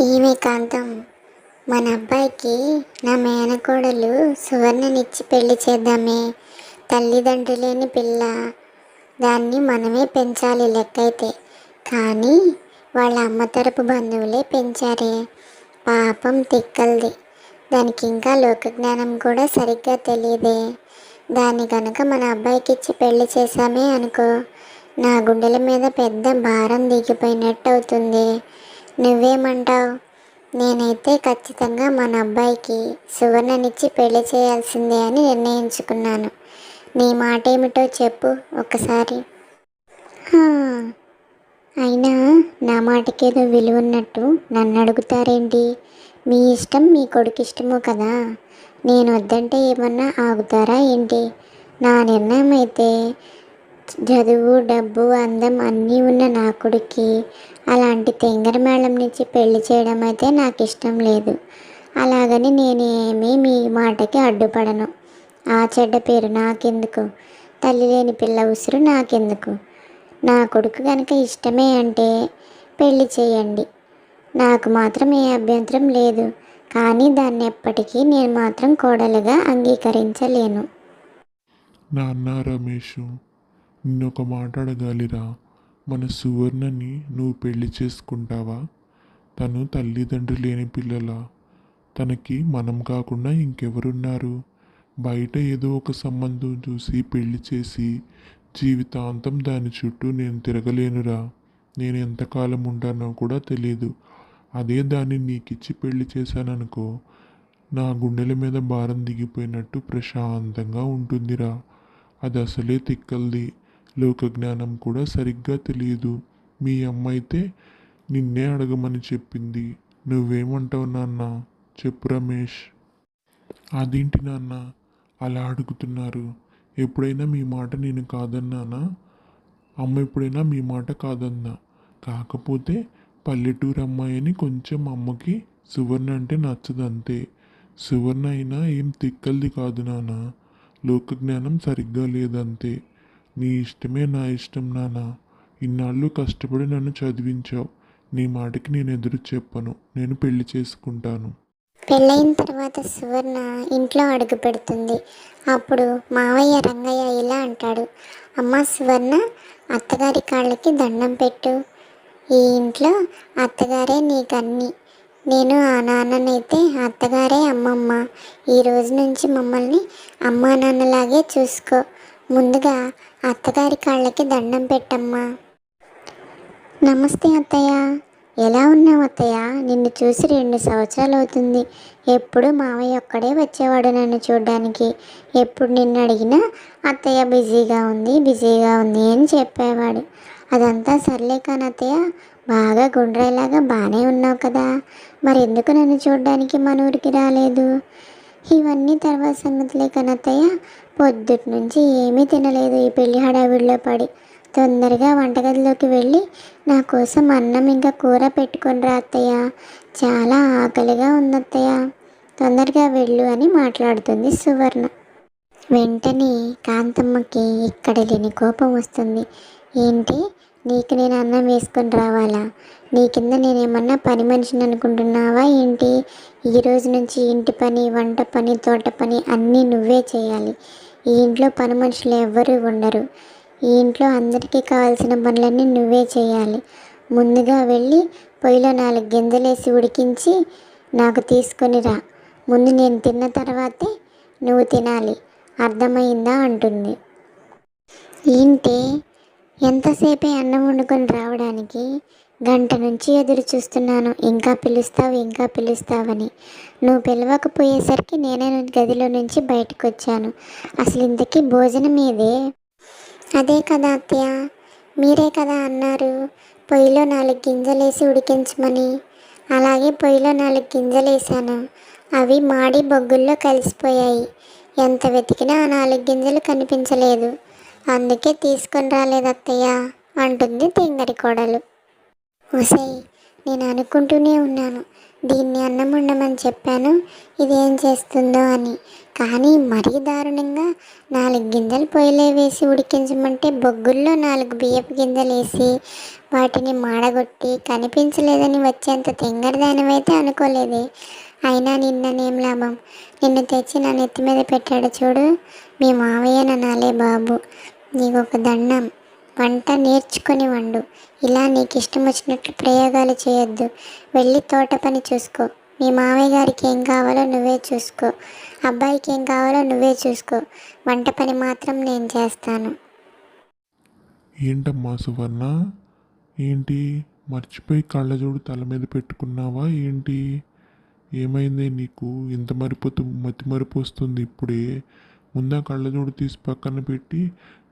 ఈమె కాంతం. మన అబ్బాయికి నా మేనకోడలు సువర్ణనిచ్చి పెళ్ళి చేద్దామే. తల్లిదండ్రులేని పిల్ల. దాన్ని మనమే పెంచాలి లెక్కైతే. కానీ వాళ్ళ అమ్మ తరపు బంధువులే పెంచారే. పాపం తిక్కల్ది. దానికి ఇంకా లోకజ్ఞానం కూడా సరిగ్గా తెలియదే. దాన్ని కనుక మన అబ్బాయికి ఇచ్చి పెళ్ళి చేశామే అనుకో నా గుండెల మీద పెద్ద భారం దిగిపోయినట్టు అవుతుంది నువ్వేమంటావు? నేనైతే ఖచ్చితంగా మన అబ్బాయికి సువర్ణనిచ్చి పెళ్ళి చేయాల్సిందే అని నిర్ణయించుకున్నాను. నీ మాట ఏమిటో చెప్పు ఒకసారి. అయినా నా మాటకేదో విలువ ఉన్నట్టు నన్ను అడుగుతారేంటి? మీ ఇష్టం మీ కొడుకు ఇష్టము కదా? నేను వద్దంటే ఏమన్నా ఆగుతారా ఏంటి? నా నిర్ణయం అయితే చదువు డబ్బు అందం అన్నీ ఉన్న నా కొడుక్కి అలాంటి తెంగర మేళం నుంచి పెళ్ళి చేయడం అయితే నాకు ఇష్టం లేదు. అలాగని నేనేమీ మీ మాటకి అడ్డుపడను. ఆ చెడ్డ పేరు నాకెందుకు? తల్లి లేని పిల్ల ఉసురు నాకెందుకు? నా కొడుకు కనుక ఇష్టమే అంటే పెళ్ళి చేయండి. నాకు మాత్రం ఏ అభ్యంతరం లేదు. కానీ దాన్ని ఎప్పటికీ నేను మాత్రం కోడలుగా అంగీకరించలేను. నాన్న రమేష్ నిన్నొక మాట అడగాలిరా మన సువర్ణని నువ్వు పెళ్ళి చేసుకుంటావా? తను తల్లిదండ్రులు లేని పిల్లల? తనకి మనం కాకుండా ఇంకెవరున్నారు? బయట ఏదో ఒక సంబంధం చూసి పెళ్ళి చేసి జీవితాంతం దాని చుట్టూ నేను తిరగలేనురా. నేను ఎంతకాలం ఉంటానో కూడా తెలియదు అదే దాన్ని నీకిచ్చి పెళ్ళి చేశాననుకో నా గుండెల మీద భారం దిగిపోయినట్టు ప్రశాంతంగా ఉంటుందిరా. అది అసలే తిక్కల్ది. లోకజ్ఞానం కూడా సరిగ్గా తెలియదు. మీ అమ్మ అయితే నిన్నే అడగమని చెప్పింది. నువ్వేమంటావు నాన్న? చెప్పు రమేష్. అదేంటి నాన్న? అలా అడుగుతున్నారు. ఎప్పుడైనా మీ మాట నేను కాదన్నానా అమ్మ ఎప్పుడైనా మీ మాట కాదన్నా? కాకపోతే పల్లెటూరు అమ్మాయి అని కొంచెం అమ్మకి సువర్ణ అంటే నచ్చదు అంతే సువర్ణ అయినా ఏం తిక్కల్ది కాదు నాన్న. లోకజ్ఞానం సరిగ్గా లేదంతే. నీ ఇష్టమే నా ఇష్టం నాన్న ఇన్నాళ్ళు కష్టపడి నన్ను చదివించావు. నీ మాటకి నేను ఎదురు చెప్పను. నేను పెళ్ళి చేసుకుంటాను. పెళ్ళైన తర్వాత సువర్ణ ఇంట్లో అడుగు పెడుతుంది. అప్పుడు మావయ్య రంగయ్య ఇలా అంటాడు. అమ్మ సువర్ణ అత్తగారి కాళ్ళకి దండం పెట్టు. ఈ ఇంట్లో అత్తగారే నీకన్నీ నేను ఆ నాన్ననైతే అత్తగారే అమ్మమ్మ. ఈ రోజు నుంచి మమ్మల్ని అమ్మా నాన్నలాగే చూసుకో. ముందుగా అత్తగారి కాళ్ళకి దండం పెట్టమ్మా. నమస్తే అత్తయ్య. ఎలా ఉన్నావు అత్తయ్య? నిన్ను చూసి రెండు సంవత్సరాలు అవుతుంది ఎప్పుడు మావయ్య ఒక్కడే వచ్చేవాడు నన్ను చూడడానికి. ఎప్పుడు నిన్ను అడిగినా అత్తయ్య బిజీగా ఉంది బిజీగా ఉంది అని చెప్పేవాడు. అదంతా సర్లే కానీ అత్తయ్య బాగా గుండ్రాయిలాగా బాగానే ఉన్నావు కదా. మరి ఎందుకు నన్ను చూడడానికి మన ఊరికి రాలేదు? ఇవన్నీ తర్వాత సంగతులే కానీ అత్తయ్య పొద్దుటి నుంచి ఏమీ తినలేదు. ఈ పెళ్ళి హడావిడిలో పడి తొందరగా వంటగదిలోకి వెళ్ళి నా కోసం అన్నం ఇంకా కూర పెట్టుకొని రా అత్తయ్య. చాలా ఆకలిగా ఉంది అత్తయ్య తొందరగా వెళ్ళు అని మాట్లాడుతుంది సువర్ణ. వెంటనే కాంతమ్మకి ఇక్కడ లేని కోపం వస్తుంది. ఏంటి? నీకు నేను అన్నం వేసుకొని రావాలా? నీ కింద నేనేమన్నా పని మనిషిని అనుకుంటున్నావా ఏంటి? ఈ రోజు నుంచి ఇంటి పని వంట పని తోట పని అన్నీ నువ్వే చేయాలి. ఈ ఇంట్లో పని మనుషులు ఎవ్వరూ ఉండరు. ఈ ఇంట్లో అందరికీ కావాల్సిన పనులన్నీ నువ్వే చేయాలి. ముందుగా వెళ్ళి పొయ్యిలో నాలుగు గింజలేసి ఉడికించి నాకు తీసుకొని రా. ముందు నేను తిన్న తర్వాతే నువ్వు తినాలి. అర్థమైందా? అంటుంది. ఏంటి? ఎంతసేపే అన్నం వండుకొని రావడానికి గంట నుంచి ఎదురు చూస్తున్నాను. ఇంకా పిలుస్తావు ఇంకా పిలుస్తావని. నువ్వు పిలవకపోయేసరికి నేనే గదిలో నుంచి బయటకు వచ్చాను అసలు ఇంతకీ భోజనం ఏదే? అదే కదా అత్తయ్య. మీరే కదా అన్నారు. పొయ్యిలో నాలుగు గింజలేసి ఉడికించమని. అలాగే పొయ్యిలో నాలుగు గింజలేసాను. అవి మాడి బొగ్గుల్లో కలిసిపోయాయి. ఎంత వెతికినా ఆ నాలుగు గింజలు కనిపించలేదు. అందుకే తీసుకుని రాలేదు అత్తయ్య అంటుంది తింగరి కోడలు. ఒసేయ్ నేను అనుకుంటూనే ఉన్నాను. దీన్ని అన్నం ఉండమని చెప్పాను ఇదేం చేస్తుందో అని. కానీ మరీ దారుణంగా నాలుగు గింజలు పొయ్యిలో వేసి ఉడికించమంటే బొగ్గుల్లో నాలుగు బియ్యపు గింజలు వేసి వాటిని మాడగొట్టి కనిపించలేదని వచ్చేంత తింగరదానివైతే అనుకోలేదే. అయినా నిన్ననేం లాభం? నిన్ను తెచ్చి నా నెత్తి మీద పెట్టాడు చూడు మీ మావయ్యనాలే బాబు. నీకు ఒక దండం. వంట నేర్చుకుని వండు. ఇలా నీకు ఇష్టం వచ్చినట్లు ప్రయోగాలు చేయొద్దు. వెళ్ళి తోట పని చూసుకో. మీ మామయ్య గారికి ఏం కావాలో నువ్వే చూసుకో. అబ్బాయికి ఏం కావాలో నువ్వే చూసుకో. వంట పని మాత్రం నేను చేస్తాను. ఏంటమ్మా సువర్ణ? ఏంటి? మర్చిపోయి కళ్ళజోడు తల మీద పెట్టుకున్నావా ఏంటి? ఏమైంది నీకు? ఇంత మరిపోతు మతి మరిపోస్తుంది ఇప్పుడే. ముందా కళ్ళజోడు తీసి పక్కన పెట్టి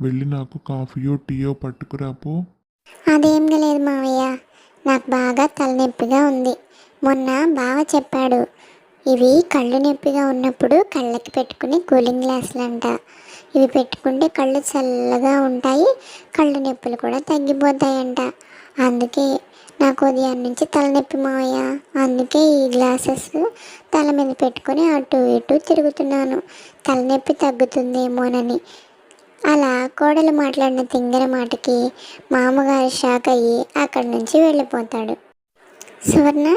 వెళ్ళి నాకు కాఫీయో టీయో పట్టుకురాపో అదేం లేదు మావయ్య. నాకు బాగా తలనొప్పిగా ఉంది. మొన్న బావ చెప్పాడు ఇవి కళ్ళు నొప్పిగా ఉన్నప్పుడు కళ్ళకి పెట్టుకుని కూలింగ్ గ్లాసులు అంట ఇవి పెట్టుకుంటే కళ్ళు చల్లగా ఉంటాయి కళ్ళు నొప్పులు కూడా తగ్గిపోతాయంట. అందుకే నాకు ఉదయం నుంచి తలనొప్పి మావయ్య. అందుకే ఈ గ్లాసెస్ తల మీద పెట్టుకొని అటు ఇటు తిరుగుతున్నాను. తలనొప్పి తగ్గుతుందేమోనని. అలా కోడలు మాట్లాడిన తింగర మాటకి మామగారు షాక్ అయ్యి అక్కడి నుంచి వెళ్ళిపోతాడు. సువర్ణ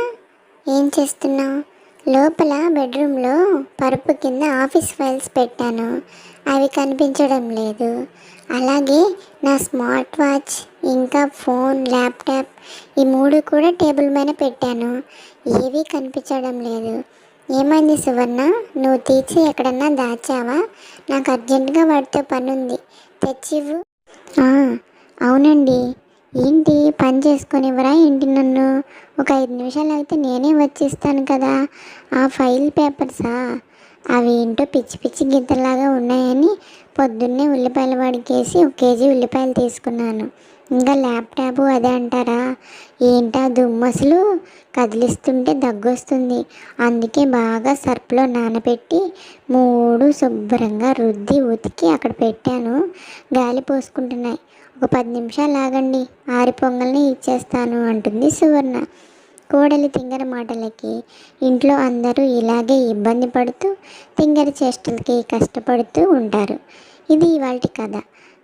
ఏం చేస్తున్నావు? లోపల బెడ్రూమ్లో పరుపు కింద ఆఫీస్ ఫైల్స్ పెట్టాను. అవి కనిపించడం లేదు. అలాగే నా స్మార్ట్ వాచ్ ఇంకా ఫోన్ ల్యాప్టాప్ ఈ మూడు కూడా టేబుల్ మీద పెట్టాను. ఏవీ కనిపించడం లేదు. ఏమైంది సువర్ణ? నువ్వు తీసి ఎక్కడన్నా దాచావా? నాకు అర్జెంటుగా వాటితో పని ఉంది తెచ్చివ్వు అవునండి. ఏంటి? పని చేసుకునివ్వరా ఏంటి నన్ను? ఒక ఐదు నిమిషాలు అయితే నేనే వచ్చిస్తాను కదా. ఆ ఫైల్ పేపర్సా? అవి ఏంటో పిచ్చి పిచ్చి గిద్దలాగా ఉన్నాయని పొద్దున్నే ఉల్లిపాయల వాడికేసి ఒక కేజీ ఉల్లిపాయలు తీసుకున్నాను. ఇంకా ల్యాప్టాప్ అదే అంటారా? ఏంటా దుమ్ము అసలు కదిలిస్తుంటే దగ్గొస్తుంది. అందుకే బాగా సర్పులో నానబెట్టి మూడు శుభ్రంగా రుద్ది ఉతికి అక్కడ పెట్టాను. గాలి పోసుకుంటున్నాయి. ఒక పది నిమిషాలు ఆగండి. ఆరి పొంగల్ని ఇచ్చేస్తాను అంటుంది సువర్ణ. కోడలి తింగర మాటలకి ఇంట్లో అందరూ ఇలాగే ఇబ్బంది పడుతూ తింగర చేష్టలకి కష్టపడుతూ ఉంటారు. ఇది ఇవాళ కథ.